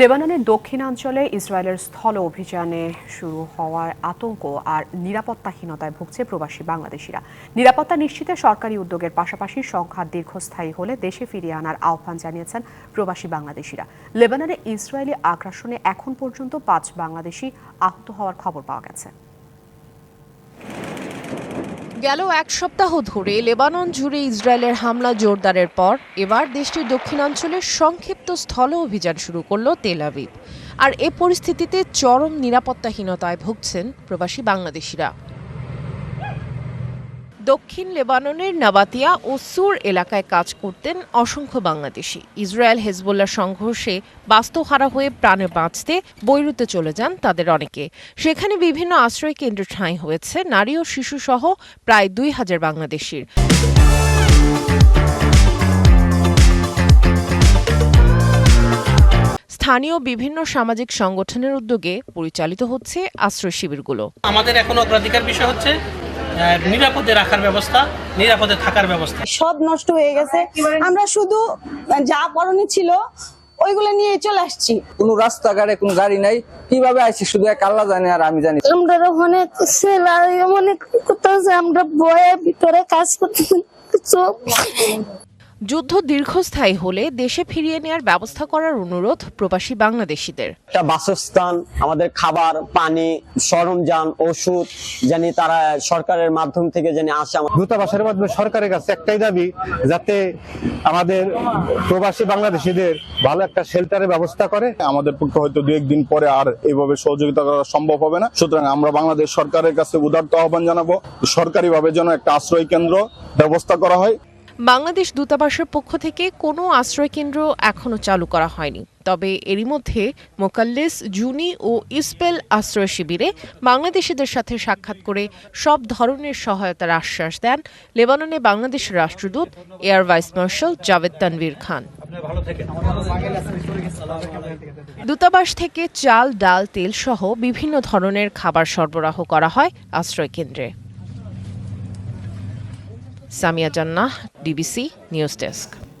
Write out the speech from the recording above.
লেবাননের দক্ষিণাঞ্চলে ইসরায়েলের স্থল অভিযানে শুরু হওয়ার আতঙ্ক আর নিরাপত্তাহীনতায় ভুগছে প্রবাসী বাংলাদেশিরা। নিরাপত্তা নিশ্চিতে সরকারি উদ্যোগের পাশাপাশি সংখ্যা দীর্ঘস্থায়ী হলে দেশে ফিরিয়ে আনার আহ্বান জানিয়েছেন প্রবাসী বাংলাদেশিরা। লেবাননে ইসরায়েলি আগ্রাসনে এখন পর্যন্ত পাঁচ বাংলাদেশি আহত হওয়ার খবর পাওয়া গেছে। গেল এক সপ্তাহ ধরে লেবানন জুড়ে ইসরায়েলের হামলা জোরদারের পর এবার দেশটির দক্ষিণাঞ্চলে সংক্ষিপ্ত স্থল অভিযান শুরু করল তেল আবিব। আর এ পরিস্থিতিতে চরম নিরাপত্তাহীনতায় ভুগছেন প্রবাসী বাংলাদেশিরা। দক্ষিণ লেবাননের নাবাতিয়া ও সুর এলাকায় কাজ করতেন অসংখ্য বাংলাদেশি। ইসরায়েল হেজবোল্লার সংঘর্ষে বাস্তুহারা হয়ে প্রাণে বাঁচতে বৈরুতে চলে যান তাদের অনেকে। সেখানে বিভিন্ন আশ্রয় কেন্দ্র ঠাঁই হয়েছে। নারী ও শিশুসহ প্রায় দুই হাজার বাংলাদেশির। স্থানীয় বিভিন্ন সামাজিক সংগঠনের উদ্যোগে পরিচালিত হচ্ছে আশ্রয় শিবিরগুলো। আমাদের এখন অগ্রাধিকার বিষয় হচ্ছে নিরাপদে রাখার ব্যবস্থা নিরাপদে থাকার ব্যবস্থা। সব নষ্ট হয়ে গেছে। আমরা শুধু যা পরনে ছিল ওইগুলো নিয়ে চলে আসছি। কোনো রাস্তাঘাটে কোনো গাড়ি নাই। কীভাবে আইছি শুধু এক আল্লাহ জানে আর আমি জানি। আমরা অনেক সেলাই অনেক করতেছে আমরা বয়ে ভিতরে কাজ করতে কিছু যুদ্ধ দীর্ঘস্থায়ী হলে দেশে ফিরিয়ে নেয়ার ব্যবস্থা করার অনুরোধ প্রবাসী বাংলাদেশিদের। একটা বাসস্থান আমাদের খাবার পানি সরঞ্জাম ওষুধ জানি তারা সরকারের মাধ্যম থেকে জানি আসে দূতাবাসের মাধ্যমে সরকারের কাছে একটাই দাবি যাতে আমাদের প্রবাসী বাংলাদেশিদের ভালো একটা শেল্টারের ব্যবস্থা করে। আমাদের পক্ষে হয়তো দু একদিন পরে আর এইভাবে সহযোগিতা করা সম্ভব হবে না। সুতরাং আমরা বাংলাদেশ সরকারের কাছে উদার্ত আহ্বান জানাব সরকারিভাবে যেন একটা আশ্রয় কেন্দ্র ব্যবস্থা করা হয়। বাংলাদেশ দূতাবাসের পক্ষ থেকে কোনো আশ্রয়কেন্দ্র এখনও চালু করা হয়নি। তবে এরই মধ্যে মোকাল্লেস, জুনি ও ইসপেল আশ্রয় শিবিরে বাংলাদেশিদের সাথে সাক্ষাৎ করে সব ধরনের সহায়তার আশ্বাস দেন লেবাননে বাংলাদেশের রাষ্ট্রদূত air vice marshal Javed Tanvir Khan. দূতাবাস থেকে চাল, ডাল, তেল সহ বিভিন্ন ধরনের খাবার সরবরাহ করা হয় আশ্রয় কেন্দ্রে সামিয়া জান্নাহ ডিবিসি নিউজ ডেস্ক।